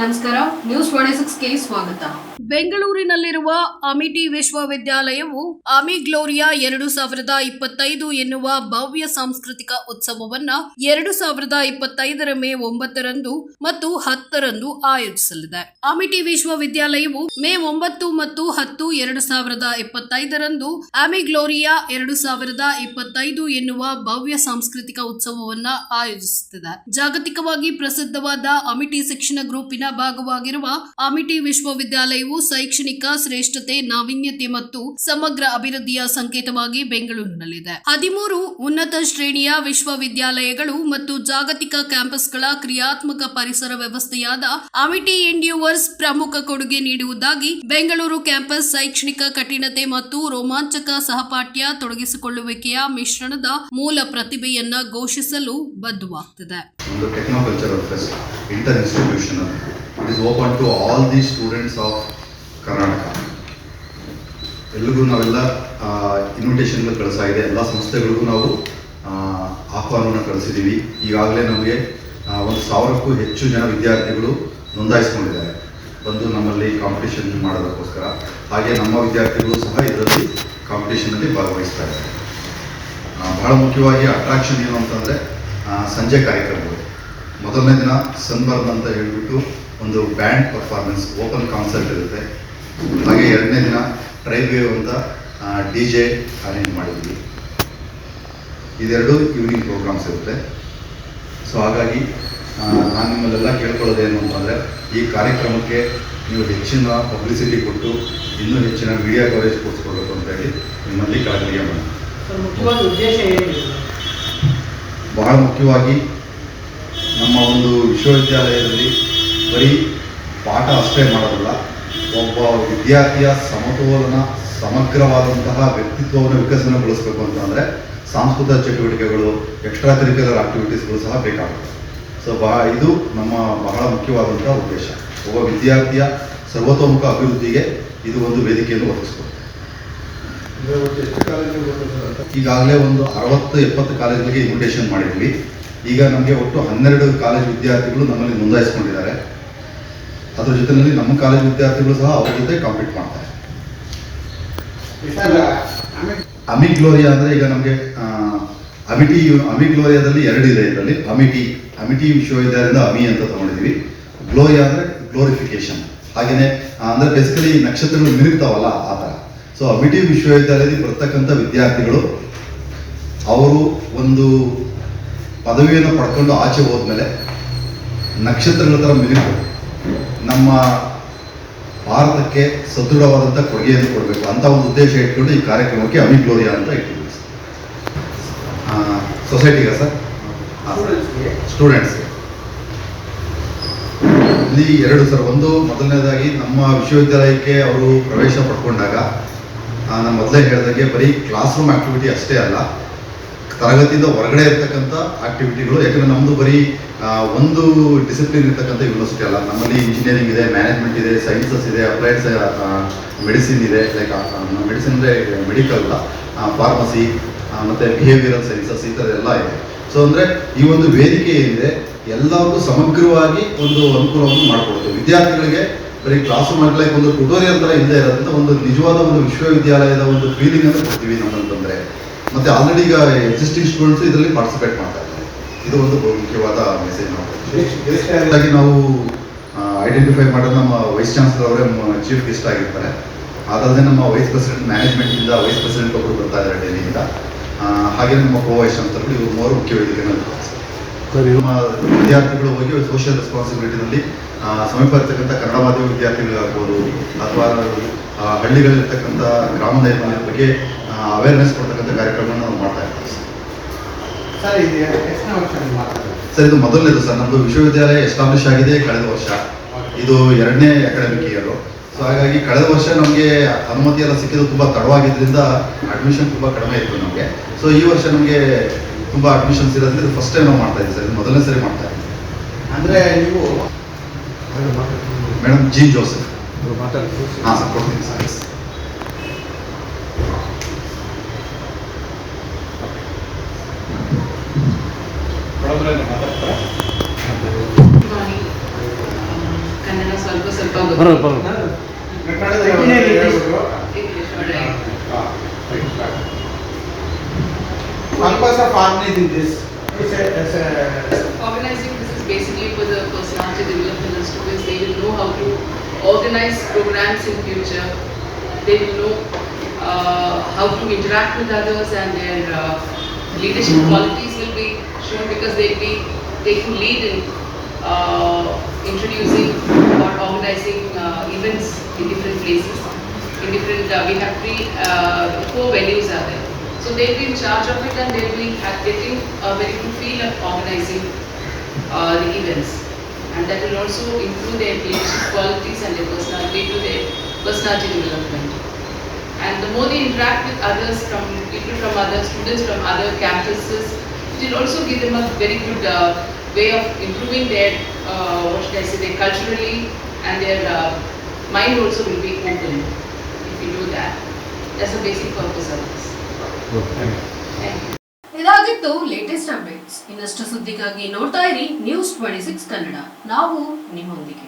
ನಮಸ್ಕಾರ ನ್ಯೂಸ್ ಸಿಕ್ಸ್ಗೆ ಸ್ವಾಗತ. ಬೆಂಗಳೂರಿನಲ್ಲಿರುವ ಅಮಿಟಿ ವಿಶ್ವವಿದ್ಯಾಲಯವು ಅಮಿ ಗ್ಲೋರಿಯಾ ಎರಡು ಸಾವಿರದ ಇಪ್ಪತ್ತೈದು ಎನ್ನುವ ಭವ್ಯ ಸಾಂಸ್ಕೃತಿಕ ಉತ್ಸವವನ್ನ ಎರಡು ಸಾವಿರದ ಇಪ್ಪತ್ತೈದರ ಮೇ ಒಂಬತ್ತರಂದು ಮತ್ತು ಹತ್ತರಂದು ಆಯೋಜಿಸಲಿದೆ. ಅಮಿಟಿ ವಿಶ್ವವಿದ್ಯಾಲಯವು ಮೇ ಒಂಬತ್ತು ಮತ್ತು ಹತ್ತು ಎರಡು ಸಾವಿರದ ಇಪ್ಪತ್ತೈದರಂದು ಅಮಿ ಗ್ಲೋರಿಯಾ ಎರಡು ಸಾವಿರದ ಇಪ್ಪತ್ತೈದು ಎನ್ನುವ ಭವ್ಯ ಸಾಂಸ್ಕೃತಿಕ ಉತ್ಸವವನ್ನ ಆಯೋಜಿಸುತ್ತಿದೆ. ಜಾಗತಿಕವಾಗಿ ಪ್ರಸಿದ್ಧವಾದ ಅಮಿಟಿ ಶಿಕ್ಷಣ ಗ್ರೂಪಿನ ಭಾಗವಾಗಿರುವ ಅಮಿಟಿ ವಿಶ್ವವಿದ್ಯಾಲಯವು ಶೈಕ್ಷಣಿಕ ಶ್ರೇಷ್ಠತೆ, ನಾವೀನ್ಯತೆ ಮತ್ತು ಸಮಗ್ರ ಅಭಿವೃದ್ಧಿಯ ಸಂಕೇತವಾಗಿ ಬೆಂಗಳೂರಿನಲ್ಲಿದೆ. ಹದಿಮೂರು ಉನ್ನತ ಶ್ರೇಣಿಯ ವಿಶ್ವವಿದ್ಯಾಲಯಗಳು ಮತ್ತು ಜಾಗತಿಕ ಕ್ಯಾಂಪಸ್ಗಳ ಕ್ರಿಯಾತ್ಮಕ ಪರಿಸರ ವ್ಯವಸ್ಥೆಯಾದ ಅಮಿಟಿ ಎಂಡ್ಯೂವರ್ಸ್ ಪ್ರಮುಖ ಕೊಡುಗೆ ನೀಡುವುದಾಗಿ ಬೆಂಗಳೂರು ಕ್ಯಾಂಪಸ್ ಶೈಕ್ಷಣಿಕ ಕಠಿಣತೆ ಮತ್ತು ರೋಮಾಂಚಕ ಸಹಪಾಠ್ಯ ತೊಡಗಿಸಿಕೊಳ್ಳುವಿಕೆಯ ಮಿಶ್ರಣದ ಮೂಲ ಪ್ರತಿಭೆಯನ್ನ ಘೋಷಿಸಲು ಬದ್ಧವಾಗ್ತಿದೆ. It is open to all the students of Karnataka ಎಲ್ರಿಗೂ ನಾವೆಲ್ಲ ಇನ್ವಿಟೇಷನ್ಗಳು ಇದೆ. ಎಲ್ಲ ಸಂಸ್ಥೆಗಳಿಗೂ ನಾವು ಆಹ್ವಾನವನ್ನು ಕಳಿಸಿದ್ದೀವಿ. ಈಗಾಗಲೇ ನಮಗೆ ಒಂದು ಸಾವಿರಕ್ಕೂ ಹೆಚ್ಚು ಜನ ವಿದ್ಯಾರ್ಥಿಗಳು ನೋಂದಾಯಿಸ್ಕೊಂಡಿದ್ದಾರೆ. ಬಂದು ನಮ್ಮಲ್ಲಿ ಕಾಂಪಿಟೇಷನ್ ಮಾಡೋದಕ್ಕೋಸ್ಕರ. ಹಾಗೆ ನಮ್ಮ ವಿದ್ಯಾರ್ಥಿಗಳು ಸಹ ಇದರಲ್ಲಿ ಕಾಂಪಿಟೇಷನಲ್ಲಿ ಭಾಗವಹಿಸ್ತಾ ಇದ್ದಾರೆ ಆ, ಬಹಳ ಮುಖ್ಯವಾಗಿ ಅಟ್ರಾಕ್ಷನ್ ಏನು ಅಂತಂದರೆ ಸಂಜೆ ಕಾರ್ಯಕ್ರಮಗಳು. ಮೊದಲನೇ ದಿನ ಸನ್ಬರ್ನ್ ಅಂತ ಹೇಳ್ಬಿಟ್ಟು ಒಂದು ಬ್ಯಾಂಡ್ ಪರ್ಫಾರ್ಮೆನ್ಸ್ ಓಪನ್ ಕಾನ್ಸರ್ಟ್ ಇರುತ್ತೆ. ಹಾಗೆ ಎರಡನೇ ದಿನ ವೇವ್ ಅಂತ ಡಿ ಜೆ ಅರೇಂಜ್ ಮಾಡಿದ್ವಿ. ಇದೆರಡು ಈವ್ನಿಂಗ್ ಪ್ರೋಗ್ರಾಮ್ಸ್ ಇರುತ್ತೆ. ಸೊ ಹಾಗಾಗಿ ನಾನು ನಿಮ್ಮಲ್ಲೆಲ್ಲ ಕೇಳ್ಕೊಳ್ಳೋದೇನು ಅಂತಂದರೆ ಈ ಕಾರ್ಯಕ್ರಮಕ್ಕೆ ನೀವು ಹೆಚ್ಚಿನ ಪಬ್ಲಿಸಿಟಿ ಕೊಟ್ಟು ಇನ್ನೂ ಹೆಚ್ಚಿನ ಮೀಡಿಯಾ ಕವರೇಜ್ ಕೊಡಿಸ್ಕೊಳ್ಬೇಕು ಅಂತ ಹೇಳಿ ನಿಮ್ಮಲ್ಲಿ ಕಾಳಜಿಗೆ ಮಾಡಿ ಬಹಳ ಮುಖ್ಯವಾಗಿ ನಮ್ಮ ಒಂದು ವಿಶ್ವವಿದ್ಯಾಲಯದಲ್ಲಿ ಬರೀ ಪಾಠ ಅಷ್ಟೇ ಮಾಡೋದಿಲ್ಲ, ಒಬ್ಬ ವಿದ್ಯಾರ್ಥಿಯ ಸಮತೋಲನ, ಸಮಗ್ರವಾದಂತಹ ವ್ಯಕ್ತಿತ್ವವನ್ನು ವಿಕಸನಗೊಳಿಸಬೇಕು ಅಂತಂದರೆ ಸಾಂಸ್ಕೃತಿಕ ಚಟುವಟಿಕೆಗಳು ಎಕ್ಸ್ಟ್ರಾ ಕರಿಕ್ಯುಲರ್ ಆಕ್ಟಿವಿಟೀಸ್ಗಳು ಸಹ ಬೇಕಾಗುತ್ತೆ. ಸೊ ಬಹ ಇದು ನಮ್ಮ ಬಹಳ ಮುಖ್ಯವಾದಂಥ ಉದ್ದೇಶ. ಒಬ್ಬ ವಿದ್ಯಾರ್ಥಿಯ ಸರ್ವತೋಮುಖ ಅಭಿವೃದ್ಧಿಗೆ ಇದು ಒಂದು ವೇದಿಕೆಯನ್ನು ಒದಗಿಸ್ಕೊಡುತ್ತೆ. ಈಗಾಗಲೇ ಒಂದು ಅರವತ್ತು ಎಪ್ಪತ್ತು ಕಾಲೇಜುಗಳಿಗೆ ಇನ್ವಿಟೇಷನ್ ಮಾಡಿದ್ವಿ. ಈಗ ನಮಗೆ ಒಟ್ಟು ಹನ್ನೆರಡು ಕಾಲೇಜು ವಿದ್ಯಾರ್ಥಿಗಳು ನಮ್ಮಲ್ಲಿ ನೋಂದಾಯಿಸ್ಕೊಂಡಿದ್ದಾರೆ. ಅದ್ರ ಜೊತೆಯಲ್ಲಿ ನಮ್ಮ ಕಾಲೇಜ್ ವಿದ್ಯಾರ್ಥಿಗಳು ಸಹ ಅವ್ರ ಜೊತೆ ಕಾಂಪೀಟ್ ಮಾಡ್ತಾರೆ. ಅಮಿ ಗ್ಲೋರಿಯಾ ಅಂದರೆ ಈಗ ನಮಗೆ ಅಮಿಟಿ ಅಮಿ ಗ್ಲೋರಿಯಾದಲ್ಲಿ ಎರಡು ಇದೆ ಇದರಲ್ಲಿ. ಅಮಿಟಿ ಅಮಿಟಿ ವಿಶ್ವವಿದ್ಯಾಲಯದಿಂದ ಅಮಿ ಅಂತ ತಗೊಂಡಿದ್ದೀವಿ ಗ್ಲೋರಿಯಾ ಅಂದರೆ ಗ್ಲೋರಿಫಿಕೇಶನ್ ಹಾಗೆಯೇ ಅಂದರೆ ಬೇಸಿಕಲಿ ನಕ್ಷತ್ರಗಳು ಮಿರುಗ್ತಾವಲ್ಲ ಆ ಥರ. ಸೊ ಅಮಿಟಿ ವಿಶ್ವವಿದ್ಯಾಲಯದಲ್ಲಿ ಬರ್ತಕ್ಕಂಥ ವಿದ್ಯಾರ್ಥಿಗಳು ಅವರು ಒಂದು ಪದವಿಯನ್ನು ಪಡ್ಕೊಂಡು ಆಚೆ ಹೋದ್ಮೇಲೆ ನಕ್ಷತ್ರಗಳ ಥರ ಮಿನುಗು ನಮ್ಮ ಭಾರತಕ್ಕೆ ಸದೃಢವಾದಂಥ ಕೊಡುಗೆಯನ್ನು ಕೊಡಬೇಕು ಅಂತ ಒಂದು ಉದ್ದೇಶ ಇಟ್ಕೊಂಡು ಈ ಕಾರ್ಯಕ್ರಮಕ್ಕೆ ಅಮಿ ಗ್ಲೋರಿಯಾ ಅಂತ ಇಟ್ಟಿದ್ದೀವಿ ಸೊಸೈಟಿಗ ಸರ್? ಸ್ಟೂಡೆಂಟ್ಸ್ಗೆ ಇಲ್ಲಿ ಎರಡು ಸರ್, ಒಂದು ಮೊದಲನೇದಾಗಿ ನಮ್ಮ ವಿಶ್ವವಿದ್ಯಾಲಯಕ್ಕೆ ಅವರು ಪ್ರವೇಶ ಪಡ್ಕೊಂಡಾಗ ನಾನು ಮೊದಲೇ ಹೇಳಿದಾಗೆ ಬರೀ ಕ್ಲಾಸ್ ರೂಮ್ ಆಕ್ಟಿವಿಟಿ ಅಷ್ಟೇ ಅಲ್ಲ ತರಗತಿಯಿಂದ ಹೊರಗಡೆ ಇರ್ತಕ್ಕಂಥ ಆಕ್ಟಿವಿಟಿಗಳು ಯಾಕಂದ್ರೆ ನಮ್ಮದು ಬರೀ ಒಂದು ಡಿಸಿಪ್ಲಿನ್ ಇರ್ತಕ್ಕಂಥ ಯೂನಿವರ್ಸಿಟಿ ಅಲ್ಲ. ನಮ್ಮಲ್ಲಿ ಇಂಜಿನಿಯರಿಂಗ್ ಇದೆ ಮ್ಯಾನೇಜ್ಮೆಂಟ್ ಇದೆ ಸೈನ್ಸಸ್ ಇದೆ ಅಪ್ಲೈಡ್ ಮೆಡಿಸಿನ್ ಇದೆ. ಲೈಕ್ ಮೆಡಿಸಿನ್ ಅಂದರೆ ಮೆಡಿಕಲ್ ಫಾರ್ಮಸಿ ಮತ್ತು ಬಿಹೇವಿಯರಲ್ ಸೈನ್ಸಸ್ ಈ ಥರ ಎಲ್ಲ ಇದೆ. ಸೊ ಅಂದರೆ ಈ ಒಂದು ವೇದಿಕೆ ಏನಿದೆ, ಎಲ್ಲರಿಗೂ ಸಮಗ್ರವಾಗಿ ಒಂದು ಅನುಕೂಲವನ್ನು ಮಾಡಿಕೊಡುತ್ತೆ. ವಿದ್ಯಾರ್ಥಿಗಳಿಗೆ ಬರೀ ಕ್ಲಾಸ್ ರೂಮ್ ಒಂದು ಟ್ಯುಟೋರಿಯಲ್ ಥರ ಇಲ್ಲದೆ ಇರೋದ್ರಿಂದ ಒಂದು ನಿಜವಾದ ಒಂದು ವಿಶ್ವವಿದ್ಯಾಲಯದ ಒಂದು ಫೀಲಿಂಗ್ ಅನ್ನು ಕೊಡ್ತೀವಿ ನಮ್ಮಂತಂದರೆ ಮತ್ತು ಆಲ್ರೆಡಿ ಈಗ ಎಕ್ಸಿಸ್ಟಿಂಗ್ ಸ್ಟೂಡೆಂಟ್ಸ್ ಇದರಲ್ಲಿ ಪಾರ್ಟಿಸಿಪೇಟ್ ಮಾಡ್ತಾ ಇದ್ದಾರೆ. ಇದು ಒಂದು ಬಹು ಮುಖ್ಯವಾದ ಮೆಸೇಜ್ ನಾವು ನಾವು ಐಡೆಂಟಿಫೈ ಮಾಡೋದು ನಮ್ಮ ವೈಸ್ ಚಾನ್ಸಲರ್ ಅವರೇ ಚೀಫ್ ಗೆಸ್ಟ್ ಆಗಿರ್ತಾರೆ. ಅದಲ್ಲದೆ ನಮ್ಮ ವೈಸ್ ಪ್ರೆಸಿಡೆಂಟ್ ಮ್ಯಾನೇಜ್ಮೆಂಟಿಂದ ವೈಸ್ ಪ್ರೆಸಿಡೆಂಟ್ ಒಬ್ಬರು ಬರ್ತಾ ಇದ್ದಾರೆ ಡೆಲ್ಲಿಯಿಂದ ಹಾಗೆ ನಮ್ಮ ಕೋ ವೈಸ್ ಚಾನ್ಸಲರ್ ಇವರು ಮೂರು ಮುಖ್ಯ ನಮ್ಮ ವಿದ್ಯಾರ್ಥಿಗಳು ಹೋಗಿ ಸೋಷಿಯಲ್ ರೆಸ್ಪಾನ್ಸಿಬಿಲಿಟಿನಲ್ಲಿ ಸಮೀಪ ಇರ್ತಕ್ಕಂಥ ಕನ್ನಡ ಮಾಧ್ಯಮ ವಿದ್ಯಾರ್ಥಿಗಳಾಗ್ಬೋದು ಅಥವಾ ಹಳ್ಳಿಗಳಲ್ಲಿರ್ತಕ್ಕಂಥ ಗ್ರಾಮ ನೈರ್ಮಲ್ಯದ ಬಗ್ಗೆ ಅವೇರ್ನೆಸ್ ಕೊಡ್ತಕ್ಕಂಥ ಕಾರ್ಯಕ್ರಮವನ್ನು ನಾವು ಮಾಡ್ತಾ ಇರ್ತೀವಿ ಸರ್. ಸರ್ ಇದು ಎಷ್ಟನೇ ವರ್ಷ ನೀವು ಸರ್ ಇದು ಮೊದಲನೇದು ಸರ್. ನಮ್ಮದು ವಿಶ್ವವಿದ್ಯಾಲಯ ಎಸ್ಟಾಬ್ಲಿಷ್ ಆಗಿದೆ ಕಳೆದ ವರ್ಷ. ಇದು ಎರಡನೇ ಅಕಾಡೆಮಿಕ್ ಇಯರು ಸೊ ಹಾಗಾಗಿ ಕಳೆದ ವರ್ಷ ನಮಗೆ ಅನುಮತಿ ಎಲ್ಲ ಸಿಕ್ಕಿದ್ದು ತುಂಬ ತಡವಾಗಿದ್ದರಿಂದ ಅಡ್ಮಿಷನ್ ತುಂಬ ಕಡಿಮೆ ಇತ್ತು ನಮಗೆ. ಸೊ ಈ ವರ್ಷ ನಮಗೆ ತುಂಬ ಅಡ್ಮಿಷನ್ಸ್ ಇರೋದ್ರಿಂದ ಇದು ಫಸ್ಟ್ ಟೈಮ್ ನಾವು ಮಾಡ್ತಾ ಇದ್ದೀವಿ ಸರ್. ಇದು ಮೊದಲನೇ ಸರಿ ಮಾಡ್ತಾ ಇದ್ದೀವಿ. ಅಂದರೆ ನೀವು ಮೇಡಮ್ ಜಿ ಜೋಸೆಫ್. ಹಾಂ ಸರ್ ಕೊಡ್ತೀನಿ sir. Right, start. Purpose of organizing this is a, is a Organizing this is basically for the personality development of students. They will know how to organize programs in future. They will know uh, how to interact with others and their uh, leadership qualities will be shown because they'll be taking lead in uh, introducing or organizing uh, events in different places. In different, uh, we have three, uh, four venues are there. So they'll be in charge of it and they'll be getting a very good feel of organizing uh, the events. And that will also improve their leadership qualities and their personality to their personality development. And the more they interact with others from people from other students from other campuses, it will also give them a very good uh, way of improving their, uh, what should I say, their culturally and their uh, mind also will be open if you do that. That's the basic purpose of this. Thank you. ಇದಾಗಿತ್ತು latest updates ಇನ್ನಷ್ಟು ಸುದ್ದಿಗಾಗಿ ನೋಡ್ತಾ ಇರಿ news twenty six Kannada ನಾವು ನಿಮ್ಮೊಂದಿಗೆ